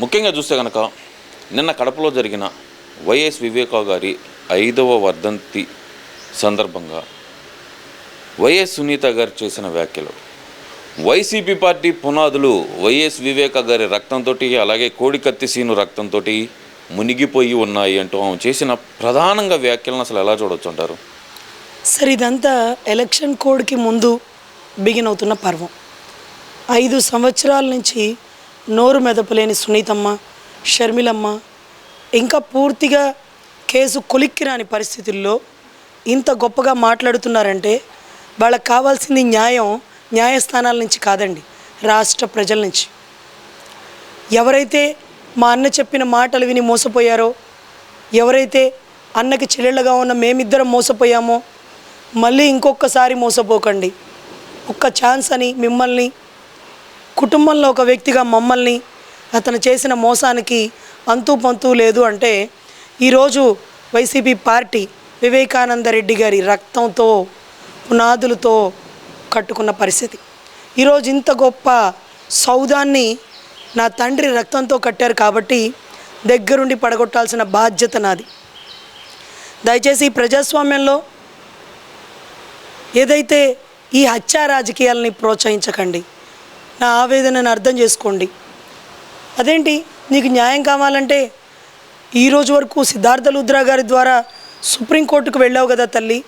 ముఖ్యంగా చూస్తే కనుక నిన్న కడపలో జరిగిన వైఎస్ వివేకా గారి ఐదవ వర్ధంతి సందర్భంగా వైఎస్ సునీత గారు చేసిన వ్యాఖ్యలు. వైసీపీ పార్టీ పునాదులు వైఎస్ వివేకా గారి రక్తంతో అలాగే కోడికత్తి సీను రక్తంతో మునిగిపోయి ఉన్నాయి అంటూ ఆమె చేసిన ప్రధానంగా వ్యాఖ్యలను అసలు ఎలా చూడొచ్చు అంటారు? సార్ ఇదంతా ఎలక్షన్ కోడ్కి ముందు బిగిన్ అవుతున్న పర్వం. ఐదు సంవత్సరాల నుంచి నోరు మెదపలేని సునీతమ్మ షర్మిలమ్మ ఇంకా పూర్తిగా కేసు కొలిక్కి రాని పరిస్థితుల్లో ఇంత గొప్పగా మాట్లాడుతున్నారంటే వాళ్ళకి కావాల్సింది న్యాయం న్యాయస్థానాల నుంచి కాదండి రాష్ట్ర ప్రజల నుంచి. ఎవరైతే మా అన్న చెప్పిన మాటలు విని మోసపోయారో ఎవరైతే అన్నకి చెల్లెళ్ళగా ఉన్న మేమిద్దరం మోసపోయామో మళ్ళీ ఇంకొకసారి మోసపోకండి. ఒక్క ఛాన్స్ అని మిమ్మల్ని కుటుంబంలో ఒక వ్యక్తిగా మమ్మల్ని అతను చేసిన మోసానికి అంతు పంతు లేదు అంటే ఈరోజు వైసీపీ పార్టీ వివేకానంద రెడ్డి గారి రక్తంతో పునాదులతో కట్టుకున్న పరిస్థితి. ఈరోజు ఇంత గొప్ప సౌదాన్ని నా తండ్రి రక్తంతో కట్టారు కాబట్టి దగ్గరుండి పడగొట్టాల్సిన బాధ్యత నాది. దయచేసి ప్రజాస్వామ్యంలో ఏదైతే ఈ హత్యా రాజకీయాలని ప్రోత్సహించకండి. నా ఆవేదనను అర్థం చేసుకోండి. అదేంటి? నీకు న్యాయం కావాలంటే ఈరోజు వరకు సిద్ధార్థ లుద్రా గారి ద్వారా సుప్రీంకోర్టుకు వెళ్ళావు కదా తల్లి.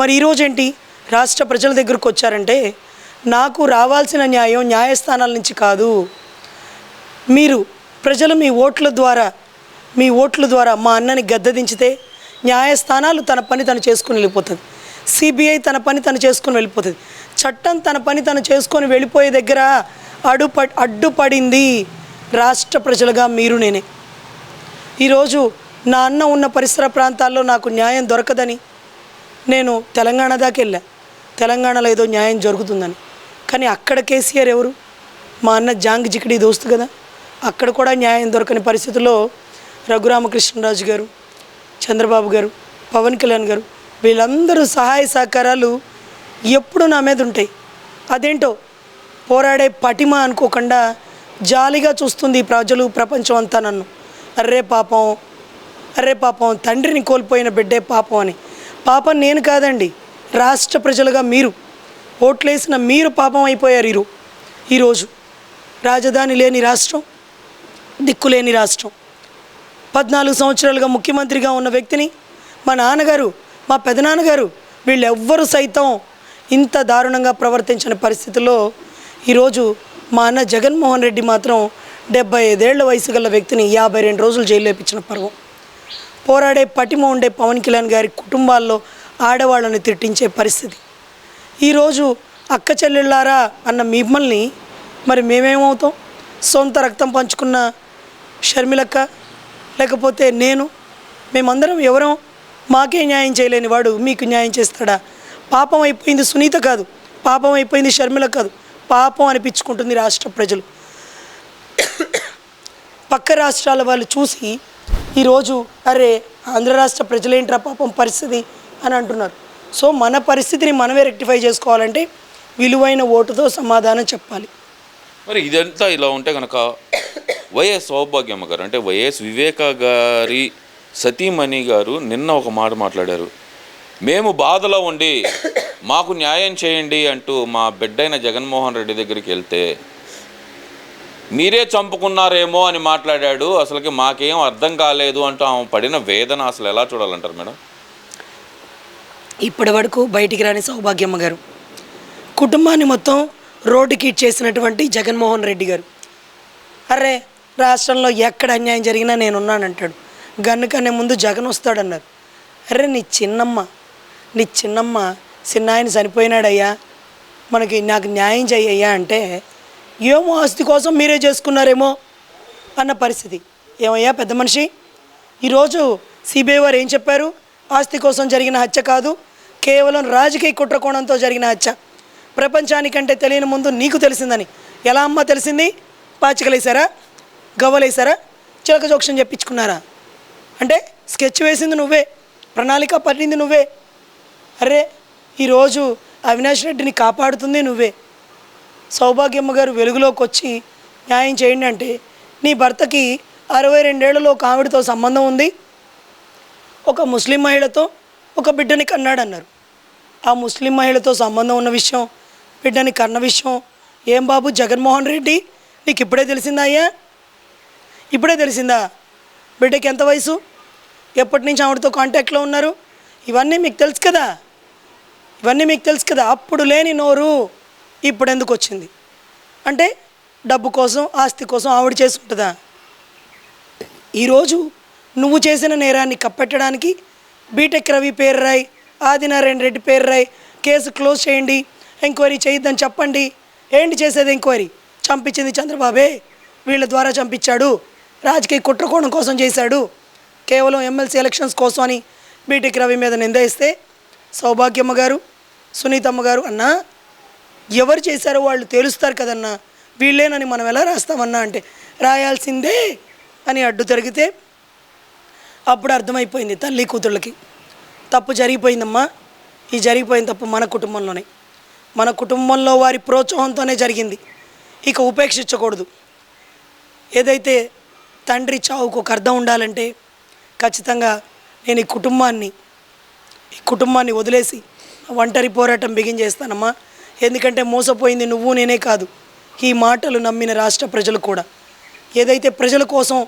మరి ఈరోజేంటి రాష్ట్ర ప్రజల దగ్గరకు వచ్చారంటే నాకు రావాల్సిన న్యాయం న్యాయస్థానాల నుంచి కాదు. మీరు ప్రజలు మీ ఓట్ల ద్వారా మీ ఓట్ల ద్వారా మా అన్నని గద్దదించితే న్యాయస్థానాలు తన పని తను చేసుకుని వెళ్ళిపోతుంది సిబిఐ తన పని తను చేసుకుని వెళ్ళిపోతుంది చట్టం తన పని తను చేసుకొని వెళ్ళిపోయే దగ్గర అడుప అడ్డుపడింది రాష్ట్ర ప్రజలుగా మీరు నేనే. ఈరోజు నా అన్న ఉన్న పరిసర ప్రాంతాల్లో నాకు న్యాయం దొరకదని నేను తెలంగాణ దాకా వెళ్ళా. తెలంగాణలో ఏదో న్యాయం జరుగుతుందని. కానీ అక్కడ కేసీఆర్ ఎవరు? మా అన్న జాంగ్ జికిడి దోస్తు కదా. అక్కడ కూడా న్యాయం దొరకని పరిస్థితుల్లో రఘురామకృష్ణరాజు గారు చంద్రబాబు గారు పవన్ కళ్యాణ్ గారు వీళ్ళందరూ సహాయ సహకారాలు ఎప్పుడు నా మీద ఉంటాయి. అదేంటో? పోరాడే పటిమ అనుకోకుండా జాలిగా చూస్తుంది ప్రజలు ప్రపంచం అంతా నన్ను. అర్రే పాపం అర్రే పాపం తండ్రిని కోల్పోయిన బిడ్డే పాపం అని. పాపం నేను కాదండి రాష్ట్ర ప్రజలుగా మీరు. ఓట్లేసిన మీరు పాపం అయిపోయారు ఈరో ఈరోజు. రాజధాని లేని రాష్ట్రం దిక్కులేని రాష్ట్రం. పద్నాలుగు సంవత్సరాలుగా ముఖ్యమంత్రిగా ఉన్న వ్యక్తిని మా నాన్నగారు మా పెదనాన్నగారు వీళ్ళెవ్వరూ సైతం ఇంత దారుణంగా ప్రవర్తించిన పరిస్థితుల్లో ఈరోజు మా అన్న జగన్మోహన్ రెడ్డి మాత్రం డెబ్బై ఐదేళ్ళ వయసు గల వ్యక్తిని యాభై రెండు రోజులు జైలు వేపించిన పర్వం. పోరాడే పటిమ ఉండే పవన్ కళ్యాణ్ గారి కుటుంబాల్లో ఆడవాళ్ళని తిట్టించే పరిస్థితి. ఈరోజు అక్క చెల్లెళ్ళారా అన్న మిమ్మల్ని మరి మేమేమవుతాం? సొంత రక్తం పంచుకున్న షర్మిలక్క లేకపోతే నేను మేమందరం ఎవరం? మాకే న్యాయం చేయలేని వాడు మీకు న్యాయం చేస్తాడా? పాపం అయిపోయింది సునీత కాదు. పాపం అయిపోయింది షర్మిల కాదు. పాపం అనిపించుకుంటుంది రాష్ట్ర ప్రజలు. పక్క రాష్ట్రాల వాళ్ళు చూసి ఈరోజు అరే ఆంధ్ర రాష్ట్ర ప్రజలేంట్రా పాపం పరిస్థితి అని అంటున్నారు. సో మన పరిస్థితిని మనమే రెక్టిఫై చేసుకోవాలంటే విలువైన ఓటుతో సమాధానం చెప్పాలి. మరి ఇదంతా ఇలా ఉంటే కనుక వైఎస్ సౌభాగ్యమ్మ గారు అంటే వైఎస్ వివేక గారి సతీమణి గారు నిన్న ఒక మాట మాట్లాడారు. మేము బాధలో ఉండి మాకు న్యాయం చేయండి అంటూ మా బిడ్డైన జగన్మోహన్ రెడ్డి దగ్గరికి వెళ్తే మీరే చంపుకున్నారేమో అని మాట్లాడాడు. అసలుకి మాకేం అర్థం కాలేదు అంటూ ఆమె పడిన వేదన అసలు ఎలా చూడాలంటారు మేడం? ఇప్పటి వరకు బయటికి రాని సౌభాగ్యమ్మ గారు కుటుంబాన్ని మొత్తం రోడ్డుకి చేసినటువంటి జగన్మోహన్ రెడ్డి గారు అరే రాష్ట్రంలో ఎక్కడ అన్యాయం జరిగినా నేనున్నానంటాడు. గన్ను కనే ముందు జగన్ వస్తాడన్నారు. అరే నీ చిన్నమ్మ నీ చిన్నమ్మ చిన్న ఆయన చనిపోయినాడయ్యా. మనకి నాకు న్యాయం చెయ్యయ్యా అంటే ఏమో ఆస్తి కోసం మీరే చేసుకున్నారేమో అన్న పరిస్థితి. ఏమయ్యా పెద్ద మనిషి? ఈరోజు సిబిఐ వారు ఏం చెప్పారు? ఆస్తి కోసం జరిగిన హత్య కాదు కేవలం రాజకీయ కుట్రకోణంతో జరిగిన హత్య. ప్రపంచానికంటే తెలియని ముందు నీకు తెలిసిందని. ఎలా అమ్మ తెలిసింది? పాచికలేసారా గవ్వలేసారా చిలక జోక్షన్ చెప్పించుకున్నారా? అంటే స్కెచ్ వేసింది నువ్వే ప్రణాళిక పట్టింది నువ్వే. అరే ఈరోజు అవినాష్ రెడ్డిని కాపాడుతుంది నువ్వే. సౌభాగ్యమ్మ గారు వెలుగులోకి వచ్చి న్యాయం చేయండి అంటే నీ భర్తకి అరవై రెండేళ్ళలో ఒక ఆవిడతో సంబంధం ఉంది. ఒక ముస్లిం మహిళతో ఒక బిడ్డని కన్నాడన్నారు. ఆ ముస్లిం మహిళతో సంబంధం ఉన్న విషయం బిడ్డని కన్న విషయం ఏం బాబు? జగన్మోహన్ రెడ్డి? నీకు ఇప్పుడే తెలిసిందా అయ్యా? ఇప్పుడే తెలిసిందా? బిడ్డకి ఎంత వయసు? ఎప్పటి నుంచి ఆవిడతో కాంటాక్ట్లో ఉన్నారు? ఇవన్నీ మీకు తెలుసు కదా. ఇవన్నీ మీకు తెలుసు కదా అప్పుడు లేని నోరు ఇప్పుడు ఎందుకు వచ్చింది? అంటే డబ్బు కోసం ఆస్తి కోసం ఆవిడ చేసి ఉంటుందా ఈరోజు నువ్వు చేసిన నేరాన్ని కప్పెట్టడానికి బీటెక్ రవి పేరు రాయ్ ఆదినారాయణ రెడ్డి పేరు రాయ్ కేసు క్లోజ్ చేయండి ఎంక్వైరీ చేయొద్దని చెప్పండి. ఏంటి చేసేది ఎంక్వైరీ? చంపించింది చంద్రబాబే వీళ్ళ ద్వారా చంపించాడు రాజకీయ కుట్రకోణం కోసం చేశాడు కేవలం ఎమ్మెల్సీ ఎలక్షన్స్ కోసం అని బీటెక్ రవి మీద నిందేస్తే సౌభాగ్యమ్మ గారు సునీతమ్మ గారు అన్నా ఎవరు చేశారో వాళ్ళు తేలుస్తారు కదన్నా. వీళ్ళేనని మనం ఎలా రాస్తామన్నా? అంటే రాయాల్సిందే అని అడ్డు తిరిగితే అప్పుడు అర్థమైపోయింది తల్లి కూతుళ్ళకి. తప్పు జరిగిపోయిందమ్మా. ఈ జరిగిపోయిన తప్పు మన కుటుంబంలోనే. మన కుటుంబంలో వారి ప్రోత్సాహంతోనే జరిగింది. ఇక ఉపేక్షించకూడదు. ఏదైతే తండ్రి చావుకు ఒక అర్థం ఉండాలంటే ఖచ్చితంగా నేను ఈ కుటుంబాన్ని ఈ కుటుంబాన్ని వదిలేసి ఒంటరి పోరాటం బిగిన్ చేస్తానమ్మా. ఎందుకంటే మోసపోయింది నువ్వు నేనే కాదు. ఈ మాటలు నమ్మిన రాష్ట్ర ప్రజలు కూడా. ఏదైతే ప్రజల కోసం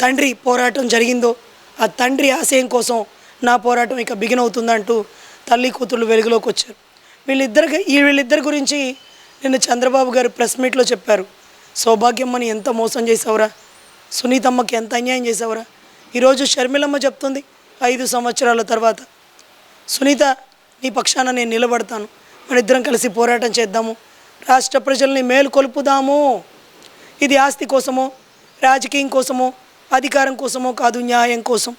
తండ్రి పోరాటం జరిగిందో ఆ తండ్రి ఆశయం కోసం నా పోరాటం ఇక బిగిన్ అవుతుందంటూ తల్లి కూతుళ్ళు వెలుగులోకి వచ్చారు. వీళ్ళిద్దరికి ఈ వీళ్ళిద్దరి గురించి నిన్న చంద్రబాబు గారు ప్రెస్ మీట్లో చెప్పారు. సౌభాగ్యమ్మని ఎంత మోసం చేసావురా సునీతమ్మకి ఎంత అన్యాయం చేసావురా ఈరోజు షర్మిలమ్మ చెప్తుంది ఐదు సంవత్సరాల తర్వాత. సునీత నీ పక్షాన నేను నిలబడతాను. మన ఇద్దరం కలిసి పోరాటం చేద్దాము. రాష్ట్ర ప్రజల్ని మేలుకొల్పుదాము ఇది ఆస్తి కోసమో రాజకీయం కోసమో అధికారం కోసమో కాదు న్యాయం కోసం.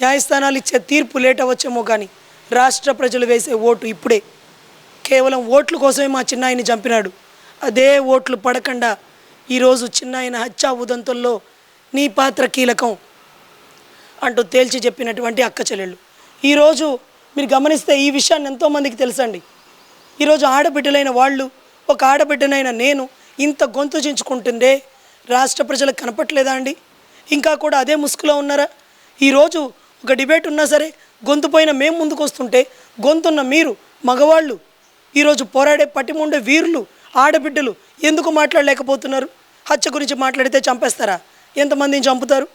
న్యాయస్థానాలు ఇచ్చే తీర్పు లేట్ అవ్వచ్చేమో కానీ రాష్ట్ర ప్రజలు వేసే ఓటు ఇప్పుడే. కేవలం ఓట్ల కోసమే మా చిన్నాయని చంపినాడు. అదే ఓట్లు పడకుండా ఈరోజు చిన్నాయన హత్యా ఉదంతుల్లో నీ పాత్ర కీలకం అంటూ తేల్చి చెప్పినటువంటి అక్క చెల్లెళ్ళు. ఈరోజు మీరు గమనిస్తే ఈ విషయాన్ని ఎంతోమందికి తెలుసండి. ఈరోజు ఆడబిడ్డలైన వాళ్ళు ఒక ఆడబిడ్డనైన నేను ఇంత గొంతు చించుకుంటుందే రాష్ట్ర ప్రజలకు కనపట్లేదా అండి? ఇంకా కూడా అదే ముసుగులో ఉన్నారా? ఈరోజు ఒక డిబేట్ ఉన్నా సరే గొంతు పోయిన మేము ముందుకు వస్తుంటే గొంతున్న మీరు మగవాళ్ళు ఈరోజు పోరాడే పటిముండే వీరులు ఆడబిడ్డలు ఎందుకు మాట్లాడలేకపోతున్నారు? హత్య గురించి మాట్లాడితే చంపేస్తారా? ఎంతమందిని చంపుతారు?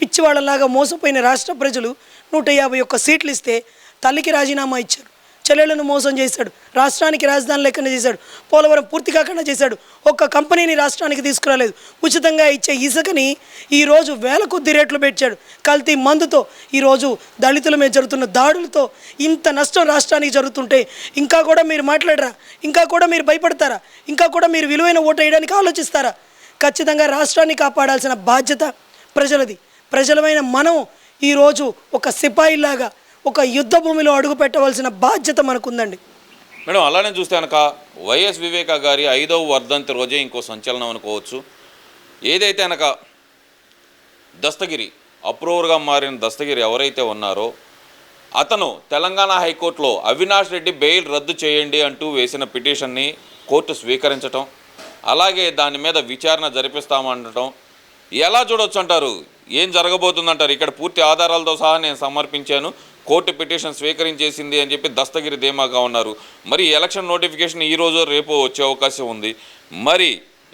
పిచ్చివాళ్ళలాగా మోసపోయిన రాష్ట్ర ప్రజలు నూట యాభై ఒక్క సీట్లు ఇస్తే తల్లికి రాజీనామా ఇచ్చారు చెల్లెలను మోసం చేశాడు. రాష్ట్రానికి రాజధాని లెక్కన చేశాడు. పోలవరం పూర్తి కాకుండా చేశాడు. ఒక్క కంపెనీని రాష్ట్రానికి తీసుకురాలేదు. ఉచితంగా ఇచ్చే ఇసుకని ఈరోజు వేల కొద్ది రేట్లు పెట్టాడు కల్తీ మందుతో ఈరోజు దళితుల మీద జరుగుతున్న దాడులతో ఇంత నష్టం రాష్ట్రానికి జరుగుతుంటే ఇంకా కూడా మీరు మాట్లాడరా? ఇంకా కూడా మీరు భయపడతారా? ఇంకా కూడా మీరు విలువైన ఓటు వేయడానికి ఆలోచిస్తారా? ఖచ్చితంగా రాష్ట్రాన్ని కాపాడాల్సిన బాధ్యత ప్రజలది. ప్రజలమైన మనం ఈరోజు ఒక సిపాయిలాగా ఒక యుద్ధ భూమిలో అడుగు పెట్టవలసిన బాధ్యత మనకుందండి. మేడం అలానే చూస్తే కనుక వైఎస్ వివేక గారి ఐదవ వర్ధంతి రోజే ఇంకో సంచలనం అనుకోవచ్చు. ఏదైతే కనుక దస్తగిరి అప్రూవర్గా మారిన దస్తగిరి ఎవరైతే ఉన్నారో అతను తెలంగాణ హైకోర్టులో అవినాష్ రెడ్డి బెయిల్ రద్దు చేయండి అంటూ వేసిన పిటిషన్ని కోర్టు స్వీకరించటం అలాగే దాని మీద విచారణ జరిపిస్తామండటం ఎలా చూడొచ్చు అంటారు? ఏం జరగబోతుందంటారు? ఇక్కడ పూర్తి ఆధారాలతో సహా నేను సమర్పించాను. కోర్టు పిటిషన్ స్వీకరించేసింది అని చెప్పి దస్తగిరి ధీమాగా ఉన్నారు. మరి ఎలక్షన్ నోటిఫికేషన్ ఈ రోజు రేపు వచ్చే అవకాశం ఉంది. మరి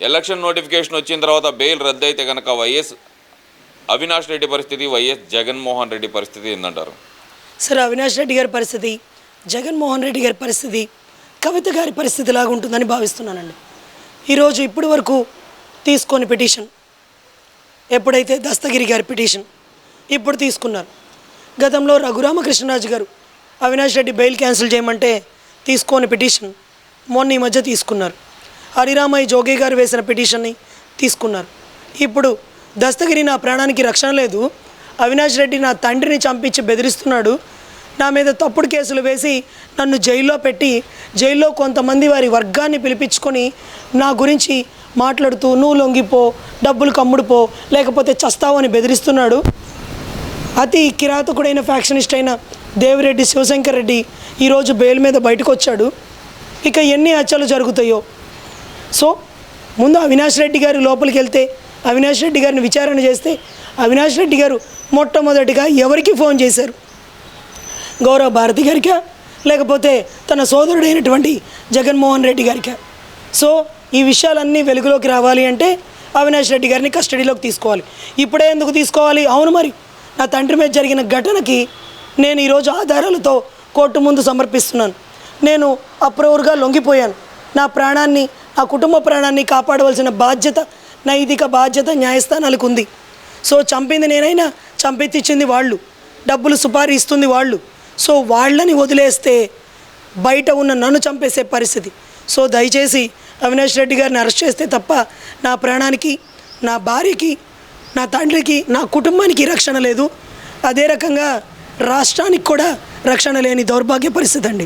ఎలక్షన్ నోటిఫికేషన్ వచ్చిన తర్వాత బెయిల్ రద్దయితే కనుక వైఎస్ అవినాష్ రెడ్డి పరిస్థితి వైఎస్ జగన్మోహన్ రెడ్డి పరిస్థితి ఏందంటారు? సరే అవినాష్ రెడ్డి గారి పరిస్థితి జగన్మోహన్ రెడ్డి గారి పరిస్థితి కవిత గారి పరిస్థితి లాగుంటుందని భావిస్తున్నానండి. ఈరోజు ఇప్పటి వరకు తీసుకొని పిటిషన్ ఎప్పుడైతే దస్తగిరి గారి పిటిషన్ ఇప్పుడు తీసుకున్నారు. గతంలో రఘురామకృష్ణరాజు గారు అవినాష్ రెడ్డి బెయిల్ క్యాన్సిల్ చేయమంటే తీసుకోని పిటిషన్ మొన్న ఈ మధ్య తీసుకున్నారు. హరిరామయ్య జోగి గారు వేసిన పిటిషన్ని తీసుకున్నారు. ఇప్పుడు దస్తగిరి నా ప్రాణానికి రక్షణ లేదు. అవినాష్ రెడ్డి నా తండ్రిని చంపించి బెదిరిస్తున్నాడు. నా మీద తప్పుడు కేసులు వేసి నన్ను జైల్లో పెట్టి జైల్లో కొంతమంది వారి వర్గాన్ని పిలిపించుకొని నా గురించి మాట్లాడుతూ నువ్వు లొంగిపో డబ్బులు కమ్ముడుపో లేకపోతే చస్తావు అని బెదిరిస్తున్నాడు. అతి కిరాతకుడైన ఫ్యాక్షనిస్ట్ అయిన దేవిరెడ్డి శివశంకర్ రెడ్డి ఈరోజు బెయిల్ మీద బయటకు వచ్చాడు ఇక ఎన్ని హత్యలు జరుగుతాయో. సో ముందు అవినాష్ రెడ్డి గారి లోపలికి వెళ్తే అవినాష్ రెడ్డి గారిని విచారణ చేస్తే అవినాష్ రెడ్డి గారు మొట్టమొదటిగా ఎవరికి ఫోన్ చేశారు? గౌరవ భారతి గారికా? లేకపోతే తన సోదరుడైనటువంటి జగన్మోహన్ రెడ్డి గారికా? సో ఈ విషయాలన్నీ వెలుగులోకి రావాలి అంటే అవినాష్ రెడ్డి గారిని కస్టడీలోకి తీసుకోవాలి. ఇప్పుడే ఎందుకు తీసుకోవాలి? అవును మరి. నా తండ్రి మీద జరిగిన ఘటనకి నేను ఈరోజు ఆధారాలతో కోర్టు ముందు సమర్పిస్తున్నాను. నేను అప్రూవర్గా లొంగిపోయాను. నా ప్రాణాన్ని నా కుటుంబ ప్రాణాన్ని కాపాడవలసిన బాధ్యత నైతిక బాధ్యత న్యాయస్థానాలకు ఉంది. సో చంపింది నేనైనా చంపెత్తిచ్చింది వాళ్ళు. డబ్బులు సుపారీ ఇస్తుంది వాళ్ళు. సో వాళ్ళని వదిలేస్తే బయట ఉన్న నన్ను చంపేసే పరిస్థితి. సో దయచేసి అవినాష్ రెడ్డి గారిని అరెస్ట్ చేస్తే తప్ప నా ప్రాణానికి నా భార్యకి నా తండ్రికి నా కుటుంబానికి రక్షణ లేదు. అదే రకంగా రాష్ట్రానికి కూడా రక్షణ లేని దౌర్భాగ్య పరిస్థితి అండి.